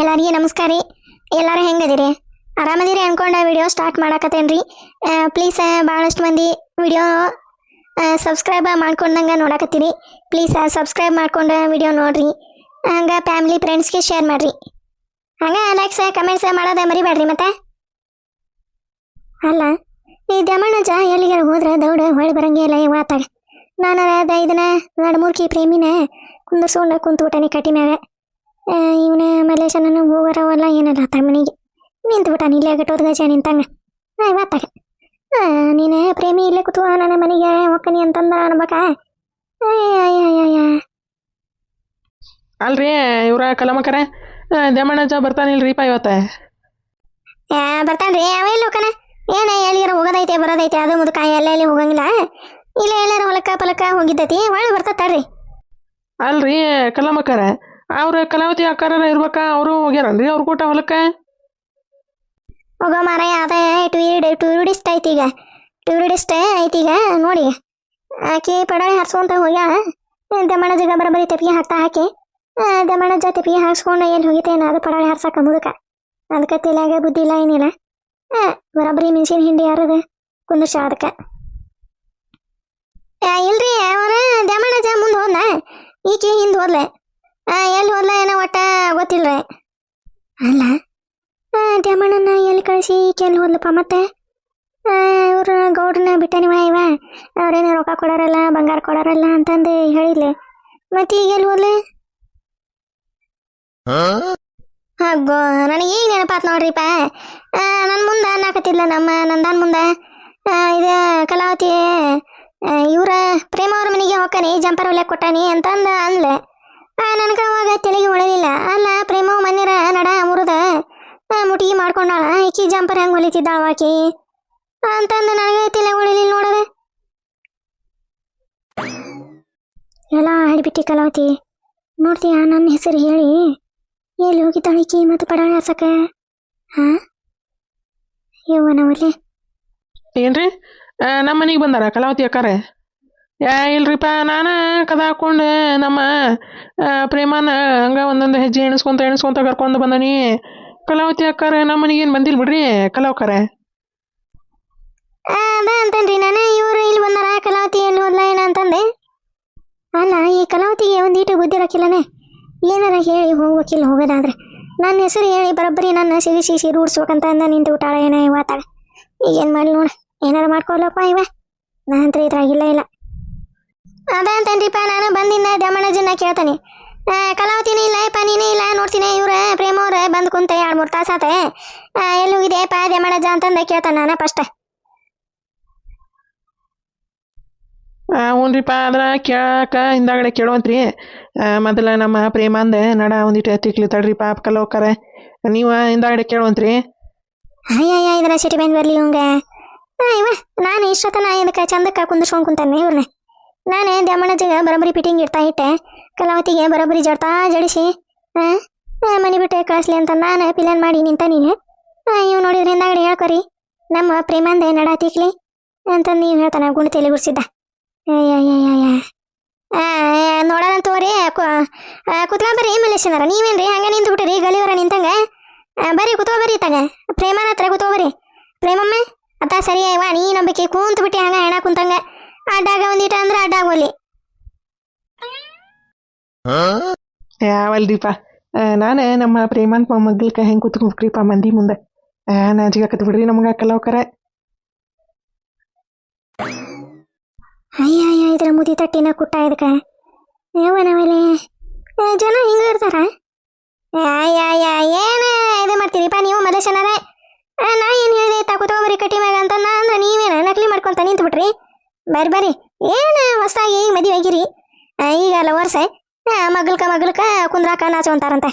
ಎಲ್ಲರಿಗೆ ನಮಸ್ಕಾರ ರೀ. ಎಲ್ಲರೂ ಹೆಂಗದಿರಿ? ಆರಾಮದಿರಿ ಅನ್ಕೊಂಡು ವಿಡಿಯೋ ಸ್ಟಾರ್ಟ್ ಮಾಡಾಕತ್ತೇನ್ರಿ. ಪ್ಲೀಸ್ ಭಾಳಷ್ಟು ಮಂದಿ ವಿಡಿಯೋ ಸಬ್ಸ್ಕ್ರೈಬ್ ಮಾಡ್ಕೊಂಡಂಗೆ ನೋಡಾಕತ್ತೀರಿ. ಪ್ಲೀಸ್ ಸಬ್ಸ್ಕ್ರೈಬ್ ಮಾಡ್ಕೊಂಡು ವಿಡಿಯೋ ನೋಡ್ರಿ. ಹಂಗೆ ಫ್ಯಾಮಿಲಿ ಫ್ರೆಂಡ್ಸ್ಗೆ ಶೇರ್ ಮಾಡಿರಿ. ಹಂಗೆ ಲೈಕ್ಸ್ ಕಮೆಂಟ್ಸ್ ಮಾಡೋದ ಮರಿಬೇಡ್ರಿ ಮತ್ತೆ? ಅಲ್ಲ, ಈ ದಮಣಜ ಎಲ್ಲಿಗಾರ ಹೋದ್ರೆ ದೌಡ ಹೊಳೆ ಬರಂಗೇ ಇಲ್ಲ ವಾತಾಗ. ನಾನು ಅದ ಇದನ್ನ ನಡಮೂರ್ಕಿ ಪ್ರೇಮಿನ ಕುಂದರ್ಸ್ಕೊಂಡು ಕುಂತು ಊಟನೇ ಮ್ಯಾಗ ಇವನ ಮಲೇಶನನ್ನು ಹೋಗರವಲ್ಲ ಏನಲ್ಲ ಆತ ಮನೆಗೆ. ನಿಂತು ಬಿಟ್ಟಾನ ಇಲ್ಲೇ ಗಟ್ಟೋದ್ ಗಜ ನಿಂತಂಗ ಇವತ್ತಾಗ. ನೀನು ಪ್ರೇಮಿ ಇಲ್ಲೇ ಕುತ್ಕೋ ನನ್ನ ಮನೆಗೆ ಹೊಕ್ಕನಿ ಅಂತಂದ ಅನ್ಬೇಕ? ಅಲ್ರಿ ಇವ್ರ ಕಲಮಕರ ದೇಮಣ್ಣಜ್ಜ ಬರ್ತಾನಿಲ್ರಿಪ್ಪ ಇವತ್ತ? ಬರ್ತಾನ್ರಿ ಅವ ಇಲ್ಲ ಹೋಗಣ ಏನ ಎಲ್ಲಿಗಾರ ಹೋಗೋದೈತೆ ಬರೋದೈತೆ ಅದು ಮುದುಕ ಎಲ್ಲ ಎಲ್ಲಿ ಹೋಗಂಗಿಲ್ಲ? ಇಲ್ಲ ಎಲ್ಲಾರ ಹೊಲಕ್ಕ ಪಲಕ್ಕ ಹೋಗಿದ್ದೈತಿ ಒಳ್ಳೆ ಬರ್ತತಾಳ್ರಿ ಅಲ್ರಿ ಕಲಮಕರ ಅವ್ರ ಕಲಾವತಿ ಅಕ್ಕಾರ ಇರ್ಬೇಕ? ಅವರು ಹೋಗ್ಯಾರನ್ರಿ ಅವ್ರ ಕೂಟ ಹೊಲಕ್ಕ? ಹೋಗೋ ಮಾರಾಯ, ಅದೇ ಟೂರಿಡ್ ಟೂರಿಡಿಸ್ಟ್ ಐತಿ ಈಗ. ಟೂರಿಡಿಸ್ಟ್ ಐತಿ ಈಗ, ನೋಡಿ. ಆಕಿ ಪಡಾಳಿ ಹಾರ್ಸ್ಕೊಂತ ಹೋಗ್ಯಾಳ. ದಮಣಜಗ ಬರಬರಿ ತೆಪಿಗೆ ಹಾಕ್ತಾ ಹಾಕಿ. ದಮಣಜ ತೆಪಿಗೆ ಹಾಕ್ಸ್ಕೊಂಡು ಎಲ್ಲಿ ಹೋಗಿತೇನ ಅದು ಪಡಾಳಿ ಹಾರ್ಸಕ್ಕ ಮುದುಕ. ಅದಕ್ಕೆ ತಲೆಯಾಗ ಬುದ್ಧಿ ಇಲ್ಲ, ಏನಿಲ್ಲ. ಬರಬರಿ ಮೆಣಸಿನ ಹಿಂಡಿ ಯಾರದ? ಕುಂದರ್ಸ ಅದಕ್ಕೆ. ಇಲ್ರಿ ಅವನ ಜ ಮುಂದೆ ಹೋದ್ನ? ಈಕೆ ಹಿಂದೆ ಹೋದ್ಲೆ. ಎಲ್ಲಿ ಹೋದ್ಲ ಏನೋ ಒಟ್ಟ ಗೊತ್ತಿಲ್ರಿ. ಅಲ್ಲ ದ್ಯಾಮಣ್ಣನ ಎಲ್ಲಿ ಕಳಿಸಿ ಕೆಲ್ ಹೋದ್ಲಪ್ಪ ಮತ್ತೆ? ಇವ್ರ ಗೌಡ್ರನ್ನ ಬಿಟ್ಟನಿವ ಇವ. ಅವ್ರೇನು ರೊಕ್ಕ ಕೊಡೋರಲ್ಲ ಬಂಗಾರ ಕೊಡೋರಲ್ಲ ಅಂತಂದು ಹೇಳಿದ್ಲೆ. ಮತ್ತೆ ಈಗ ಎಲ್ಲಿ ಹೋದ್ಲೆ? ಹಾಗೋ ನನಗೆ ಈಗ ನೆನಪಾತ್ ನೋಡ್ರಿಪ್ಪ. ನನ್ನ ಮುಂದೆ ಅನ್ನಕತ್ತಿದ್ಲ ನಮ್ಮ ನಂದಾನ್ ಮುಂದೆ. ಆ, ಇದು ಕಲಾವತಿ ಇವ್ರ ಪ್ರೇಮ ಅವ್ರ ಮನೆಗೆ ಹೋಗ್ತಾನೆ ಜಂಪರ್ ಹೊಲ್ಯಾಕ ಕೊಟ್ಟಾನಿ ಅಂತಂದ ಅಂದ್ಲೆ. ನನಗೆ ಅವಾಗ ತಲೆಗೆ ಹೊಳಲಿಲ್ಲ ಅಲ್ಲ ಪ್ರೇಮ ಮನ್ನಿರ ನಡ ಮುರಿದ. ಮುಟಿಗೆ ಮಾಡ್ಕೊಂಡಾಳ. ಈಕಿ ಜಂಪರ್ ಹೆಂಗೆ ಹೊಲಿತಿದ್ದಾಳ ಆಕಿ? ಅಂತಂದು ನನಗೆ ತಲೆ ಹೊಳಿಲಿಲ್ಲ ನೋಡದೆ. ಎಲ್ಲ ಆಡ್ಬಿಟ್ಟಿ ಕಲಾವತಿ. ನೋಡ್ತೀಯ, ನನ್ನ ಹೆಸರು ಹೇಳಿ. ಎಲ್ಲಿ ಹೋಗಿದ್ದಾಳೆ ಈಕಿ ಮತ್ತು ಪಡಾಳ ಹಾಸಕ ಹಾ ಯವ್ವನವಲ್ಲಿ ಏನ್ರಿ? ನಮ್ಮ ಮನೆಗೆ ಬಂದಾರ ಕಲಾವತಿ ಅಕ್ಕಾರ? ಯಾ ಇಲ್ರಿಪ್ಪ ನಾನು ಕದ ಹಾಕೊಂಡು ನಮ್ಮ ಪ್ರೇಮನ ಹಂಗೆ ಒಂದೊಂದು ಹೆಜ್ಜೆ ಎಣಿಸ್ಕೊಂತ ಎಣಿಸ್ಕೊಂತ ಕರ್ಕೊಂಡು ಬಂದನಿ. ಕಲಾವತಿ ಅಕ್ಕಾರ, ನಮ್ಮ ಮನೆಗೆ ಏನು ಬಂದಿಲ್ಲ ಬಿಡ್ರಿ, ಕಲಾವಕರ? ಅದ ಅಂತನ್ರಿ, ನಾನು ಇವರು ಇಲ್ಲಿ ಬಂದಾರ, ಕಲಾವತಿ ಎಲ್ಲಿ ಹೋದ್ಲ ಏನ ಅಂತಂದೆ. ಅಲ್ಲ, ಈ ಕಲಾವತಿಗೆ ಒಂದೀಟು ಬುದ್ಧಿ ಇರಕ್ಕಿಲ್ಲನೆ ಏನಾರ ಹೇಳಿ ಹೋಗ್ಬೇಕಿಲ್ಲ, ಹೋಗೋದಾದ್ರೆ. ನನ್ನ ಹೆಸರು ಹೇಳಿ ಬರೋಬ್ಬರಿ, ನನ್ನ ಸಿಗಿ ಸಿ ರೂಢಿಸ್ಬೇಕಂತ ಅಂದ ನಿಂತು ಬಿಟ್ಟಾಳ ಏನೋ ಇವತ್ತಾಗ ಈಗ ಏನು ಮಾಡ್ಲಿ ನೋಡ, ಏನಾರ ಮಾಡ್ಕೊಲ್ಲಪ್ಪ ಇವ. ನಂತರ ಇದ್ರಾಗಿಲ್ಲ ಇಲ್ಲ. ಅದ ಅಂತನ್ರಿಪ್ಪ ನಾನು ಬಂದಿನ ದಮಣಜನ್ನ ಕೇಳ್ತಾನೆ. ಕಲಾವತಿನೇ ಇಲ್ಲ ಯಪ್ಪ ನೀನೇ ಇಲ್ಲ ನೋಡ್ತೀನಿ ಇವ್ರ ಪ್ರೇಮ ಅವ್ರ ಬಂದು ಕುಂತ ಎರಡು ಮೂರು ತಾಸು ತಾಸಾತ ಎಲ್ಲಿ ಹೋಗಿದೆ ಪಾ ದಮಣಜ ಅಂತಂದ ಕೇಳ್ತಾನೆ ನಾನು ಫಸ್ಟ್. ಹ್ಞೂನ್ರಿಪ್ಪ ಅದ್ರ ಕೇಳಾಕ ಹಿಂದಾಗಡೆ ಕೇಳುವಂತ್ರಿ. ಮೊದಲ ನಮ್ಮ ಪ್ರೇಮ ಪ್ರೇಮಾಂದ ನಡ ಒಂದಿಟ್ಟು ತಿಕ್ಲಿ ತಡ್ರಿ ಪಾಪ ಕಲೋಕರ. ನೀವು ಹಿಂದಾಗಡೆ ಕೇಳುವಂತ್ರಿ. ಅಯ್ಯಯ್ಯ ಇದರ ಸಿಟಿ ಬಂದು ಬರ್ಲಿ ಇವಂಗ. ಇವ ನಾನು ಇಷ್ಟೊತ್ತನ ಇದಕ್ಕೆ ಚಂದಕ್ಕೆ ಕುಂದಿಸ್ಕೊಂಡು ಕುಂತಾನೆ ಇವ್ರನ್ನ ನಾನು ದಮಣಜಿಗೆ ಬರೋಬ್ಬರಿ ಫಿಟ್ಟಿಂಗ್ ಇಡ್ತಾ ಇಟ್ಟೆ. ಕಲಾವತಿಗೆ ಬರೋಬ್ಬರಿ ಜಡ್ತಾ ಜಡಿಸಿ. ಮನೆ ಬಿಟ್ಟು ಕಳಿಸ್ಲಿ ಅಂತ ನಾನು ಪ್ಲಾನ್ ಮಾಡಿ ನಿಂತ ನೀನು. ಇವು ನೋಡಿದ್ರಿಂದ ಹಿಂದಾಗಡೆ ಹೇಳ್ಕೊರಿ. ನಮ್ಮ ಪ್ರೇಮಂದೆ ನಡ ತಿಕ್ಲಿ ಅಂತ ನೀವು ಹೇಳ್ತಾನೆ ಗುಣ ತಲೆ ಗುಡ್ಸಿದ್ದ. ನೋಡೋಣ ತೋರಿ. ಕುತ್ಕೊಂಬರ್ರಿ ಮಲೇಶನರ ನೀವೇನ್ರಿ? ಹಂಗೆ ನಿಂತು ಬಿಟ್ಟಿರಿ ಗಲಿವರ ನಿಂತಂಗ. ಬರ್ರಿ, ಕುತ್ಕೋ ಬರ್ರಿ ತಗ ಪ್ರೇಮನ ಹತ್ರ ಕುತ್ಕೋ ಬರ್ರಿ. ಪ್ರೇಮಮ್ಮ, ಅತ್ತ ಸರಿ ವಾ ನೀ ನಂಬಿಕೆ ಕೂಂತು ಬಿಟ್ಟಿ ಹಂಗೆ ಹೆಣ ಕುಂತಂಗ. ಅಡ್ಡಾಗ ಒಂದಿಟ ಅಂದ್ರೆ ಅಡ್ಡಾಗೋಲಿ ಯಾವಲ್ರಿಪ್ಪ ನಾನು ನಮ್ಮ ಪ್ರೇಮಾಂತ ಮಗ್ಗಲ್ಕ ಹೆಂಗೆ ಕೂತ್ಕೊಂಡ್ರಿಪ್ಪ ಮಂದಿ ಮುಂದೆ. ನಾಜಿಗಾಕತ್ ಬಿಡ್ರಿ ನಮ್ಗೆ ಕಲೋಕರ ಅಯ್ಯ ಅಯ್ಯ ಇದ್ರ ಮುದಿ ತಟ್ಟಿನ ಕುಟ್ಟ ಇದಕ್ಕ. ಯಾವನವಲೆ ಜನ ಹಿಂಗ ಇರ್ತಾರ? ಅಯ್ಯ ಏನು ಇದು ಮಾಡ್ತೀರಿಪ್ಪ ನೀವು ಮದಶನಾರ ನಾ ಏನು ಹೇಳಿದೆ? ತಾ ಕುತ್ಕೋ ಬರ್ರಿ ಕಟ್ಟಿ ಮ್ಯಾಗ ಅಂತ ನಾ ಅಂದ್ರೆ ನೀವೇನ ನಕಲಿ ಮಾಡ್ಕೊಂತ ನಿಂತು ಬಿಟ್ರಿ ಬರ್ರಿ ಬರ್ರಿ. ಏನ ಹೊಸದಾಗಿ ಮದುವೆ ಆಗಿರಿ? ಈಗ ಲವರ್ಸ್ ಮಗಲ್ಕ ಮಗಲ್ಕ ಕುಂದ್ರಾಕ ನಾಚುವಂತಾರಂತೆ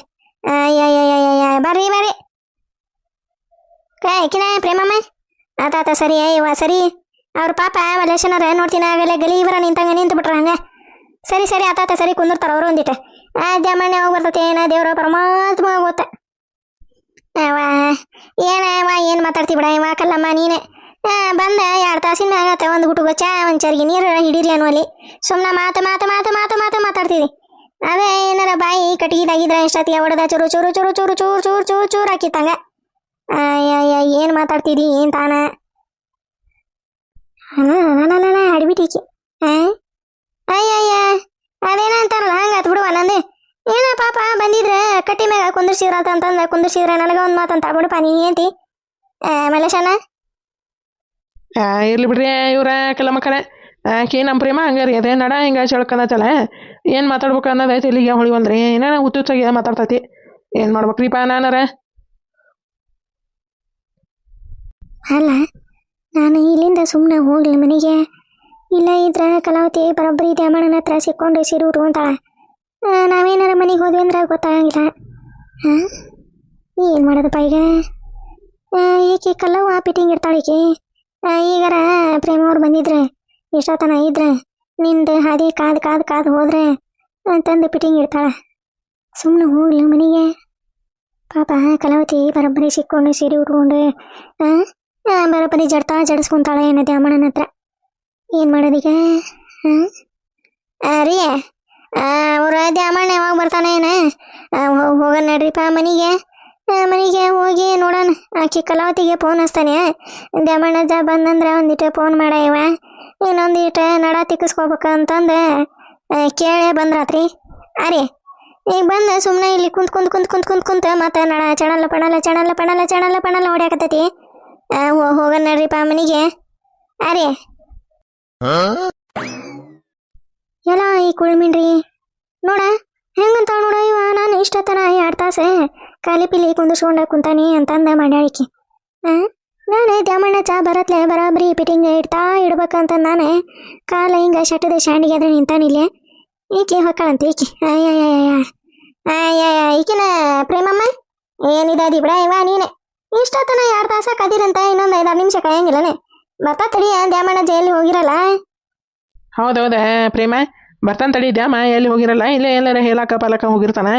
ಬರ್ರಿ ಬರ್ರಿ. ಕಿನ, ಪ್ರೇಮಮ್ಮ. ಆತ ಆತ ಸರಿ ಇವ ಸರಿ. ಅವ್ರ ಪಾಪ ಮಲೇಶನರ ನೋಡ್ತೀನಿ ಆಗಲೇ ಗಲಿ ಇವರ ನಿಂತಂಗ ನಿಂತು ಬಿಟ್ರ ಸರಿ ಸರಿ ಆತಾತ ಸರಿ, ಕುಂದಿರ್ತಾರ ಅವರು ಒಂದಿಟ್ಟು ಆ ಜಮಣ್ಣೆ ಹೋಗಿ ಏನ ದೇವ್ರ ಪರಮಾತ್ಮ ಗೊತ್ತ ಏನವ ಏನು ಮಾತಾಡ್ತಿ ಬಿಡ ಇವ ಕಲ್ಲಮ್ಮ, ನೀನೆ. ಬಂದ. ಎರಡು ತಾಸಿನ ಮ್ಯಾಗ ಆತ ಒಂದು ಗುಟುಗ ಚಾ ಒಂದು ಚರ್ಗಿ ನೀರು ಹಿಡೀರಿ ಅನ್ನುವಲ್ಲಿ. ಸುಮ್ಮನೆ ಮಾತು ಮಾತು ಮಾತು ಮಾತು ಮಾತು ಮಾತಾಡ್ತೀರಿ ಅವೇ ಏನಾರ ಬಾಯಿ ಕಟ್ಗಿದಾಗಿದ್ರೆ ಎಷ್ಟೊತ್ತಿಗೆ ಹೊಡೆದ? ಚೂರು ಚೂರು ಚೂರು ಚೂರು ಚೂರು ಚೂರು ಚೂರು ಚೂರು ಹಾಕಿತ್ತಂಗ. ಏನು ಮಾತಾಡ್ತೀರಿ ಏನು ತಾನ? ಅಡ್ಬಿಟ್ಟಿಕಿ ಅಯ್ಯಯ್ಯ ಅದೇನ ಅಂತಾರಲ್ಲ ಹಂಗ ಆತ್ ಬಿಡುವ ನಂದೆ. ಏನ ಪಾಪ ಬಂದಿದ್ರೆ ಕಟ್ಟಿ ಮ್ಯಾಗ ಕುಂದಿರ್ಸಿದ್ರ ಅಂತಂದ ಕುಂದಿರ್ಸಿದ್ರ ನನಗ ಒಂದ್ ಮಾತಂತ ಬಿಡಪ್ಪ ನೀ ಏಂತಿ ಮಲೇಶನ ಆ, ಇರ್ಲಿ ಬಿಡ್ರಿ ಇವ್ರ ಕೆಲ ಮಕ್ಕಳ. ಆಕೆ ನಮ್ಮ ಪ್ರೇಮ ಹಂಗಾರಿ, ಅದೇ ನಡ, ಹಿಂಗೆ ಚಳ್ಕನತ್ತಲ್ಲ ಏನು ಮಾತಾಡ್ಬೇಕು ಅನ್ನೋದೈತೆ ಇಲ್ಲಿಗೆ ಬಂದ್ರಿ ಏನೇನು ಹುಚ್ಚುಚ್ಚಾಗಿ ಮಾತಾಡ್ತೈತಿ. ಏನು ಮಾಡ್ಬೇಕ್ರಿಪ್ಪ ನಾನಾರ? ಅಲ್ಲ, ನಾನು ಇಲ್ಲಿಂದ ಸುಮ್ಮನೆ ಹೋಗ್ಲಿ ಮನೆಗೆ. ಇಲ್ಲ ಇದ್ರ ಕಲಾವತಿ ಬರೋಬ್ಬರಿ ದ್ಯಾಮಣ್ಣನ ಹತ್ರ ಸಿಕ್ಕೊಂಡು ಸಿರು ಉಟ್ಕೊಂತಾಳ ನಾವೇನಾರ ಮನೆಗೆ ಹೋದ್ವಿ ಅಂದ್ರೆ ಗೊತ್ತಾಗಂಗಿಲ್ಲ. ಏನು ಮಾಡೋದಪ್ಪ ಈಗ? ಏಕೆ ಕಲ್ಲವ ಪಿಟಿಂಗ್ ಇರ್ತಾಳೆ ಈಕೆ? ಈಗಾರ ಪ್ರೇಮ ಅವ್ರು ಬಂದಿದ್ರೆ ಎಷ್ಟೊತ್ತನ ಇದ್ರೆ, ನಿಂದು ಹಾದಿ ಕಾದು ಕಾದು ಕಾದು ಹೋದ್ರೆ ತಂದು ಪಿಟಿಂಗ್ ಇಡ್ತಾಳೆ. ಸುಮ್ಮನೆ ಹೋಗ್ಲಿ ಮನೆಗೆ. ಪಾಪ ಕಲಾವತಿ ಬರೋಬ್ಬರಿ ಸಿಕ್ಕೊಂಡು ಸೀರೆ ಉಟ್ಕೊಂಡು ಬರೋಬ್ಬರಿ ಜಡ್ತಾ ಜಡಿಸ್ಕೊಂತಾಳೆ ಏನದೆ ಅಮ್ಮಣ್ಣನ ಹತ್ರ. ಏನು ಮಾಡೋದೀಗ? ರೀ ಅವ್ರ ದ್ಯಾಮಣ್ಣ ಯಾವಾಗ ಬರ್ತಾನೆ ಏನ? ಹೋಗೋಣ ನಡ್ರಿಪ್ಪ ಮನೆಗೆ. ಮನೆಗೆ ಹೋಗಿ ನೋಡೋಣ. ಆಕೆ ಕಲಾವತಿಗೆ ಫೋನ್ ಹಚ್ತಾನೆ. ದ್ಯಾಮಣ್ಣ ಜ ಬಂದಂದ್ರೆ ಒಂದಿಟ್ಟು ಫೋನ್ ಮಾಡ ಇವ. ಇನ್ನೊಂದಿಟ್ಟು ನಡ ತಿಕ್ಕಿಸ್ಕೋಬೇಕು ಅಂತಂದು. ಆ, ಕೇಳೇ ಬಂದ್ರಾತ್ರಿ. ಅರಿ ಈಗ ಬಂದು ಸುಮ್ಮನೆ ಇಲ್ಲಿ ಕುಂತ್ ಕುಂತ್ ಕುಂತ್ ಕುಂತ್ ಕುಂತ್ ಕುಂತ ಮತ್ತೆ ನಡ ಚಣಲ್ಲ ಪಣಲ್ಲ ಚಣಲ್ಲ ಪಣಲ್ಲ ಚಣಲ್ಲ ಪಣಲ್ಲ ಹೊಡ್ಯಾಕತ್ತೈತಿ ಹೋಗೋಣ ನಡ್ರಿಪ್ಪ ಮನೆಗೆ. ಅರೆ. ಎಲ್ಲ ಈ ಕುಳ್ಮಿನ್ರಿ ನೋಡ ಹೆಂಗಂತ ನೋಡ ಇವ? ನಾನು ಇಷ್ಟೊತ್ತನ ಎರಡು ತಾಸೆ ಖಾಲಿ ಪಿಲಿ ಕುಂದಿಸ್ಕೊಂಡ ಕುಂತಾನಿ ಅಂತಂದ ಆ? ನಾನೇ ದ್ಯಾಮಣ್ಣ ಚಾ ಬರತ್ಲೆ ಬರಾಬರಿ ಪಿಟಿಂಗ್ ಇಡ್ತಾ ಇಡ್ಬೇಕಂತ ನಾನೇ ಕಾಲ ಹಿಂಗ ಶಟ್ಟದ ಶಾಂಡಿಗೆ ಅದ್ರ ನಿಂತಾನಿಲ್ಲೇ ಈಕಿ ಹೊಕ್ಕಳಂತ ಈಕಿ. ಅಯ್ಯಯ್ಯ ಈಕಿನ ಪ್ರೇಮಮ್ಮ? ಏನಿದಾದಿ ಬಿಡ ಇವ ನೀನೆ. ಇಷ್ಟೊತ್ತನ ಎರಡು ತಾಸ ಕದಿರಂತ, ಇನ್ನೊಂದು ಐದಾರು ನಿಮಿಷ ಕಾಯಂಗಿಲ್ಲನೆ ಬರ್ತಾ ತಡಿಯ ದ್ಯಾಮಣ್ಣ ಜೈಲಿ ಹೋಗಿರಲ್ಲ? ಹೌದೌದ ಪ್ರೇಮ. ಬರ್ತಾನೆ ತಡಿ ಡ್ಯಾಮ ಎಲ್ಲಿ ಹೋಗಿರಲ್ಲ? ಇಲ್ಲೇ ಎಲ್ಲಾರ ಹೇಳಾಕ ಪಾಲಕ ಹೋಗಿರ್ತಾನ.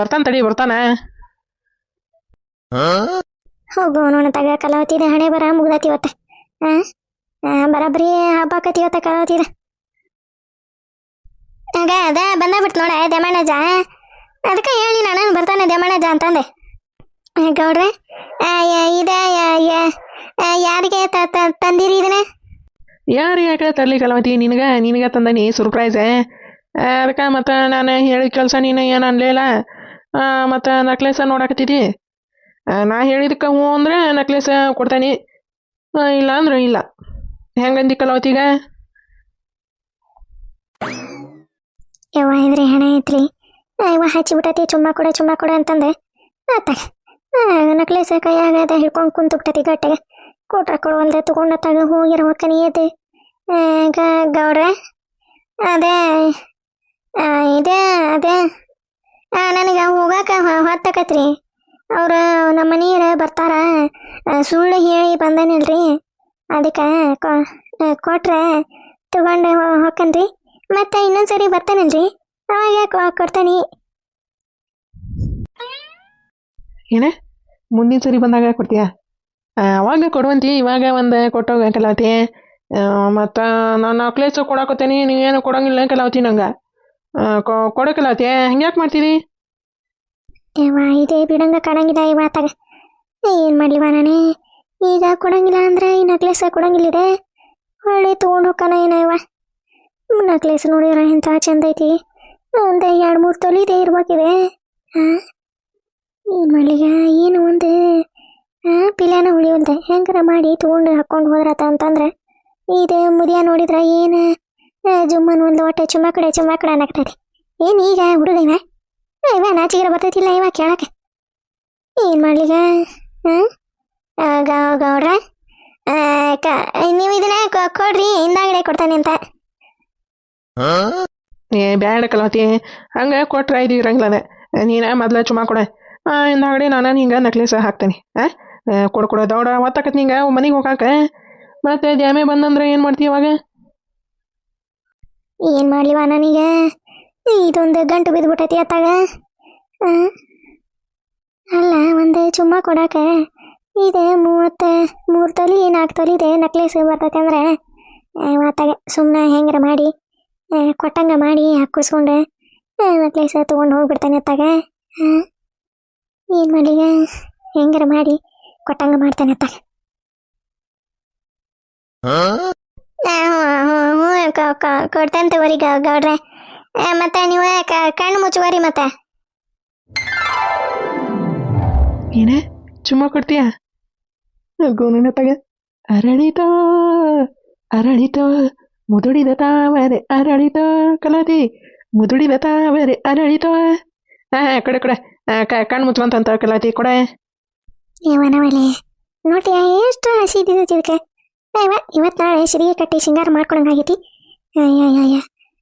ಬರ್ತಾನೆ ತಡಿ, ಬರ್ತಾನ. ಹೋಗು, ನೋಡ, ತಗ, ಕಲಾವತಿ ಹಣೆ ಬರ, ಮುಗ್ದತಿ ಇವತ್ತ. ಹಾಂ ಹಬ್ಬ ಕತಿ ಇವತ್ತ ಕಲಾವತಿದ ಆಗ ಅದ, ಬಂದ ಬಿಟ್ಟು ನೋಡ ದೇಮಣ್ಣಜ ಅದಕ್ಕೆ ಹೇಳಿ ನಾನು ಬರ್ತಾನೆ ದೇಮಣ್ಣಜ ಅಂತಂದೆ. ಗೌಡ್ರೆ ಇದ ಯಾರಿಗೆ ತಂದಿರಿ ಇದನ್ನ? ಯಾರು ಯಾಕೆ ತರ್ಲಿ ಕಲವತಿ? ನಿನಗೆ ನಿನಗೆ ತಂದನಿ ಸರ್ಪ್ರೈಸ್ ಅದಕ್ಕೆ ಮತ್ತು ನಾನು ಹೇಳಿದ ಕೆಲಸ ನೀನು ಏನು ಅನ್ಲಿಲ್ಲ? ಮತ್ತು ನಕ್ಲೇಸ ನೋಡಕತ್ತಿದ್ದಿ ನಾ ಹೇಳಿದಕ್ಕೆ ಹ್ಞೂ ಅಂದ್ರೆ ನಕ್ಲೇಸ ಕೊಡ್ತಾನೆ. ಇಲ್ಲ ಅಂದ್ರೆ ಇಲ್ಲ. ಹೆಂಗಂದಿ ಕಲವತಿಗ? ಯವ್ವ, ಇದ್ರಿ ಹಣ ಐತ್ರಿ ಇವ ಹಚ್ಚಿಬಿಟ್ಟತಿ ಚುಮ್ಮ ಕೊಡ ಚುಮ್ಮ ಕೊಡ ಅಂತಂದೆ. ಆತ ನಕ್ಲೇಸ ಕೈಯಾಗ ಹಿಡ್ಕೊಂಡು ಕುಂತುಬಿಟ್ಟತಿ ಗಟ್ಟೆಗೆ ಕೊಟ್ರ ಕೊಡುವಲ್ದೆ ತಗೊಂಡ ತಗ, ಹೋಗಿರೋ ಗ, ಗೌಡ್ರೆ, ಅದೇ ಇದೇ, ಅದೇ. ನನಗೆ ಹೋಗಾಕ ಹೊತ್ತಕತ್ರಿ. ಅವ್ರು ನಮ್ಮ ಮನೆಯವ್ರ ಬರ್ತಾರ. ಸುಳ್ಳು ಹೇಳಿ ಬಂದನಿಲ್ರಿ. ಅದಕ್ಕೆ ಕೊಟ್ರೆ ತಗೊಂಡು ಹೊಕ್ಕನ್ರಿ ಮತ್ತೆ ಇನ್ನೊಂದ್ಸರಿ ಬರ್ತಾನಲ್ರಿ. ಅವಾಗ ಕೊಡ್ತಾನಿ. ಏನೇ? ಮುಂದಿನ ಸರಿ ಬಂದಾಗ ಕೊಡ್ತೀಯ? ಅವಾಗ ಕೊಡುವಂತಿ, ಇವಾಗ ಒಂದು ಕೊಟ್ಟೋಗ ಕಲಾವತಿ ಮತ್ತು ನಾನು ನಕ್ಲೇಸ್ ಕೊಡಾಕತ್ತೀನಿ, ನೀವೇನು ಕೊಡೋಂಗಿಲ್ಲ ಕಲಾವತಿ ನಂಗೆ. ಕೊಡೋ ಕಲಾವತಿ ಹಂಗ್ಯಾಕೆ ಮಾಡ್ತೀರಿ? ಯವ್ವ, ಇದೇ ಬಿಡಂಗ ಕಾಣಂಗಿಲ್ಲ ಇವ ತಗ ಏನು ಮಾಡ್ಲಿವ ನಾನೇ? ಈಗ ಕೊಡಂಗಿಲ್ಲ ಅಂದ್ರೆ ಈ ನಕ್ಲೆಸ್ ಕೊಡಂಗಿಲ್ಲಿದೆ. ಹೊಳ್ಳಿ ತೊಗೊಂಡು ಹೋಗ್ಕನ ಏನ ಇವ ನಕ್ಲೆಸ್ ನೋಡಿರ ಎಂಥ ಚಂದ ಐತಿ. ಒಂದು ಎರಡು ಮೂರು ತೊಲಿದೆ ಇರ್ಬೇಕಿದೆ. ಹಾಂ ಏನು ಮಾಡ್ಲಿಗ? ಏನು ಒಂದು ಹಾಂ ಪಿಲ್ಯಾನ ಉಳಿವಲ್ದೆ ಹೆಂಗಾರ ಮಾಡಿ ತೊಗೊಂಡು ಹಾಕ್ಕೊಂಡು ಹೋದ್ರತ ಅಂತಂದ್ರೆ ಇದು ಮುದಿಯ ನೋಡಿದ್ರೆ ಏನು ಜುಮ್ಮನ್ ಒಂದು ಹೊಟ್ಟೆ ಚುಮ್ಮ ಕಡೆ ಚುಮ್ಮ ಕಡೆ ಅನ್ನಕ್ತೈತಿ ಏನು ಈಗ ಹುಡುಗ ಇವ? ಇವ ನಾಚಿಗಿರ ಬರ್ತೈತಿಲ್ಲ ಇವ ಕೇಳಕ್ಕೆ. ಏನು ಮಾಡ್ಲಿಗ ಹಾಂ ಗೌಡ್ರ? ಆ, ಕ- ನೀವು ಇದನ್ನ ಕೊ- ಕೊಡ್ರಿ ಹಿಂದಾಗಡೆ ಕೊಡ್ತಾನೆ ಅಂತ. ಏ ಬ್ಯಾಡ ಕಲಾತಿ ಹಂಗೆ ಕೊಟ್ರೆ ಇದು ಇರಂಗಿಲ್ಲ ಅದ ನೀನು ಚುಮ್ಮ ಚುಮಾ ಕೊಡ ಹಿಂದಾಗಡೆ ನಾನು ಹಿಂಗೆ ನಕ್ಲೇಸ್ ಹಾಕ್ತೇನೆ. ಹಾಂ ಕೊಡು ಕೊಡು, ದೌಡ, ಒತ್ತಾಕತ್ ನಿಂಗೆ ಮನೆಗೆ ಹೋಗಾಕ. ಮತ್ತೆ ದ್ಯಾಮೆ ಬಂದಂದ್ರೆ ಏನು ಮಾಡ್ತೀವಿ ಇವಾಗ ಏನು ಮಾಡ್ಲಿವ ನನಗೆ ಇದೊಂದು ಗಂಟು ಬಿದ್ದುಬಿಟ್ಟೈತಿ ಅತ್ತಾಗ? ಅಲ್ಲ, ಒಂದು ಚುಮ್ಮ ಕೊಡಾಕ. ಇದೆ ಮೂವತ್ತು, ಮೂರು ತೊಲಿ ನಾಲ್ಕು ತೊಲಿದೆ ನಕ್ಲೇಸ್ ಬರ್ತೈತೆ ಅಂದ್ರೆ ಮಾತಾಗ ಸುಮ್ಮನೆ ಹೆಂಗಾರ ಮಾಡಿ ಕೊಟ್ಟಂಗ ಮಾಡಿ ಹಾಕಿಸ್ಕೊಂಡು ನಕ್ಲೇಸ್ ತೊಗೊಂಡು ಹೋಗ್ಬಿಡ್ತಾನೆ ಅತ್ತಾಗ. ಏನು ಮಾಡೀಗ ಹೆಂಗಾರ ಮಾಡಿ? ಕೊಟ್ಟಂಗ ಮಾಡ್ತಾನೆ ಅತ್ತಾಗ ಹ್ಞೂ ಕೊಡ್ತೇನೆ ತಗೋರಿ ಗೌಡ್ರೆ. ಮತ್ತೆ ನೀವು ಕ- ಕಣ್ಣು ಮುಚ್ಚುವರಿ ಮತ್ತೆ. ಏನೇ ಚುಮ್ಮ ಕೊಡ್ತೀಯ? ಗೋನ ತಗ ಅರಳಿತ ಅರಳಿತ ಮುದುಡಿದ ತಾವರೆ ಅರಳಿತ ಕಲಾತಿ ಮುದುಡಿದ ತಾವರೆ ಅರಳಿತ. ಹಾ ಕಡೆ ಕಡೆ. ಕಣ್ಣು ಮುಚ್ಚುವಂತ ಕಲಾತಿ ಕೊಡೆ. ಇವನವಲೆ ನೋಡಿ ಎಷ್ಟು ಹಸಿ ಇದ್ದಿದ್ದು ಇದಕ್ಕೆ ಇವತ್ತು ನಾಳೆ ಸಿರಿಗೆ ಕಟ್ಟಿ ಸಿಂಗಾರ ಮಾಡ್ಕೊಳಂಗಾಗೈತಿ ಅಯ್ಯಯ್ಯಯ್ಯ.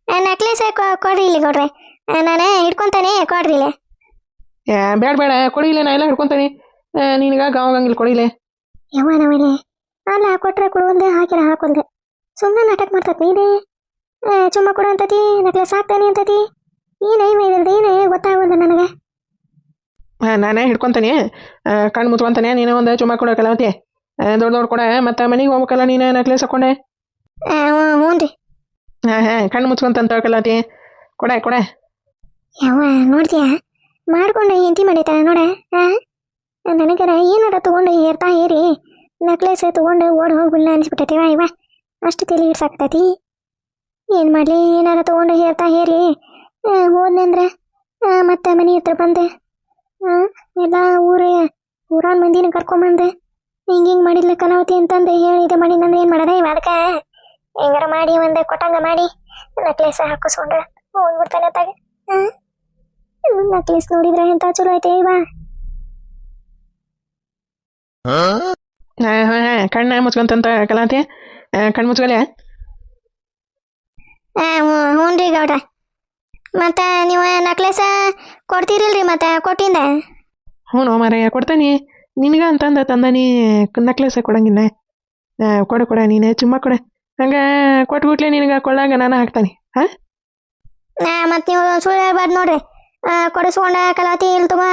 ನಕ್ಲೇಸ್ ಕೊಡ್ರಿ ಇಲ್ಲಿ ಕೊಡ್ರಿ ನಾನು ಹಿಡ್ಕೊಂತಾನೆ ಕೊಡ್ರಿ ಇಲ್ಲೇ. ಬೇಡ ಬೇಡ ಕೊಡಿಲೆ ನಾ ಎಲ್ಲ ಹಿಡ್ಕೊಂತಾನೆ. ನಿನಗ ಗಾವಂಗಿಲ್ಲ ಕೊಡಿಲೆ ಇವನವಲೆ ಅಲ್ಲ ಕೊಟ್ರೆ ಕೊಡುವಂದೆ ಹಾಕಿರ ಹಾಕೊಂದೆ ಸುಮ್ಮನೆ ನಾಟಕ ಮಾಡ್ತತಿ ನೀನೇ ಚುಮ್ಮ ಕೊಡು ಅಂತತಿ ನಕ್ಲೇಸ್ ಹಾಕ್ತಾನೆ ಅಂತತಿ. ಏನೇ ಇದ್ರದ್ದು ಏನೇ ಗೊತ್ತಾಗೋದ ನನಗೆ. ನಾನೇ ಹಿಡ್ಕೊತಾನೆ. ಕಣ್ಣು ಮುಚ್ಕೊಂತಾನೆ. ನೀನು ಒಂದು ಚುಮ್ಮ ಕೊಡೋ ಕಲಾವತಿ. ದೊಡ್ಡ ದೊಡ್ಡ ಕೊಡ. ಮತ್ತೆ ಮನೆಗೆ ಹೋಗ್ಬೇಕಲ್ಲ ನೀನೇ ನಕ್ಲೇಸ್ ಹಾಕೊಂಡೆ? ಹ್ಞೂ ರೀ. ಹಾಂ ಹಾಂ ಕಣ್ಣು ಮುಚ್ಕೊಂತಂತ ಕಲಾತಿ ಕೊಡೆ ಕೊಡೆ. ಯಾವ ನೋಡ್ತೀಯ? ಮಾಡ್ಕೊಂಡು ಹೆಂತಿ ಮಾಡಿತ ನೋಡ. ನನಗರ ಏನಾರ ತಗೊಂಡು ಹೇರ್ತಾ ಹೇರಿ ನೆಕ್ಲೆಸ್ ತಗೊಂಡು ಓಡ್ ಹೋಗ್ಬಿಡ್ಲ ಅನ್ಸ್ಬಿಟ್ಟೈತಿವ ಇವ ಅಷ್ಟು ತಲೆ ಹಿಡ್ಸಾಕ್ತೈತಿ. ಏನು ಮಾಡಲಿ? ಏನಾರ ತಗೊಂಡು ಹೇರ್ತಾ ಹೇರಿ ಹೋದ್ನಂದ್ರೆ ಮತ್ತೆ ಮನೆ ಹತ್ರ ಬಂದೆ. ಎಲ್ಲ ಊರೇ ಊರಾನ್ ಮಂದಿನ ಕರ್ಕೊಂಬಂದೆ ಹಿಂಗೆ ಹಿಂಗೆ ಮಾಡಿದ್ಲ ಕಲಾವತಿ ಅಂತಂದು ಹೇಳಿ ಇದು ಮಾಡಿದಂದ್ರೆ ಏನು ಮಾಡೋದ ಇವ ಅದಕ್ಕೆ ಹೆಂಗಾರ ಮಾಡಿ ಒಂದೆ ಕೊಟ್ಟಂಗ ಮಾಡಿ ನೆಕ್ಲೆಸ್ ಹಾಕಿಸ್ಕೊಂಡ್ರೆ ಹೋಗ್ಬಿಡ್ತಾನೆ ತಾಗ ನಕ್ಲಿಸ್ ನೋಡಿದ್ರೆ ಎಂತ ಚಲೋ ಐತೆ ಇವ ಹಾ ಹಾ ಹಾ ಕಣ್ಣ ಮುಚ್ಕೊಂತಂತ ಕಲಾತಿ ಕಣ್ಣು ಮುಚ್ಕೊಲೆ ಹ್ಞೂ ರೀ ಗೌಡ ಮತ್ತೆ ನೀವು ನಕ್ಲೆಸ ಕೊಡ್ತೀರಿಲ್ರಿ ಮತ್ತೆ ಕೊಟ್ಟಿಂದ? ಹ್ಞೂ ಮಾರಯ್ಯ ಕೊಡ್ತಾನೆ. ನಿನಗ ಅಂತಂದ ತಂದಾನಿ ನಕ್ಲೆಸ ಕೊಡಂಗಿಲ್ಲ. ಕೊಡು ಕೊಡ ನೀನೆ ಚುಮ್ಮ ಕೊಡ. ಹಂಗೆ ಕೊಟ್ಬಿಟ್ಲೆ ನಿನಗೆ ಕೊಳ್ಳಾಗ ನಾನು ಹಾಕ್ತಾನೆ. ಹಾಂ? ಮತ್ತೆ ನೀವು ಸುಳ್ಳು ಹೇಳ್ಬಾರ್ದು ನೋಡ್ರಿ. ಕೊಡಿಸ್ಕೊಂಡ ಕಲಾತಿ ಇಲ್ಲಿ ತುಂಬ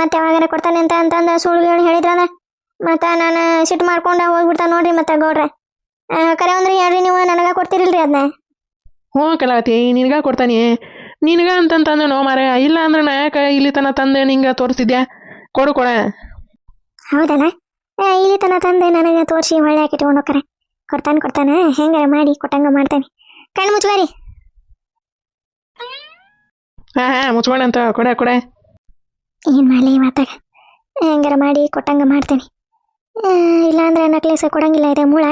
ಮತ್ತೆ ಯಾವಾಗಾರ ಕೊಡ್ತಾನೆ ಅಂತ ಅಂತಂದು ಸುಳ್ಳು ಹೇಳಿ ಹೇಳಿದ್ರಂದ ಮತ್ತೆ ನಾನು ಸಿಟ್ಟು ಮಾಡ್ಕೊಂಡು ಹೋಗ್ಬಿಡ್ತಾನೆ ನೋಡ್ರಿ ಮತ್ತೆ ಗೌಡ್ರೆ. ಕರೆ ಅಂದ್ರೆ ಹೇಳ್ರಿ ನೀವು ನನಗೆ ಕೊಡ್ತೀರಿಲ್ರಿ ಅದನ್ನ ಹ್ಞೂ ಕಲಾವತಿ ನಿನಗ ಕೊಡ್ತಾನೆ. ನಿನಗ ಅಂತಂತಂದು ನೋ ಮಾರ ಇಲ್ಲ ಅಂದ್ರೆ ನಾ ಯಾಕೆ ಇಲ್ಲಿ ತನ ತಂದೆ ನಿಂಗೆ ತೋರಿಸಿದ್ಯಾ? ಕೊಡು ಕೊಡ. ಆ, ಇಲ್ಲಿ ತನ ತಂದೆ ನನಗೆ ತೋರಿಸಿ ಹೊಳ್ಳೆ ಹಾಕಿ ಇಟ್ಕೊಂಡು ಹೋಗ್ತಾರೆ. ಕೊಡ್ತಾನೆ ಕೊಡ್ತಾನೆ. ಹೆಂಗಾರ ಮಾಡಿ ಕೊಟ್ಟಂಗ ಮಾಡ್ತಾನೆ. ಕಣ್ಣು ಮುಚ್ಚುವರಿ ಹಾ ಹಾ ಮುಚ್ಕೊಂಡಂತ ಕೊಡ ಕೊಡ. ಏನು ಮಾಡಲಿ ಮಾತಾಗ? ಹೆಂಗಾರ ಮಾಡಿ ಕೊಟ್ಟಂಗ ಮಾಡ್ತೇನೆ. ಇಲ್ಲಾಂದ್ರೆ ನಕ್ಲೇಸ ಕೊಡಂಗಿಲ್ಲ ಇದೆ ಮೂಳ.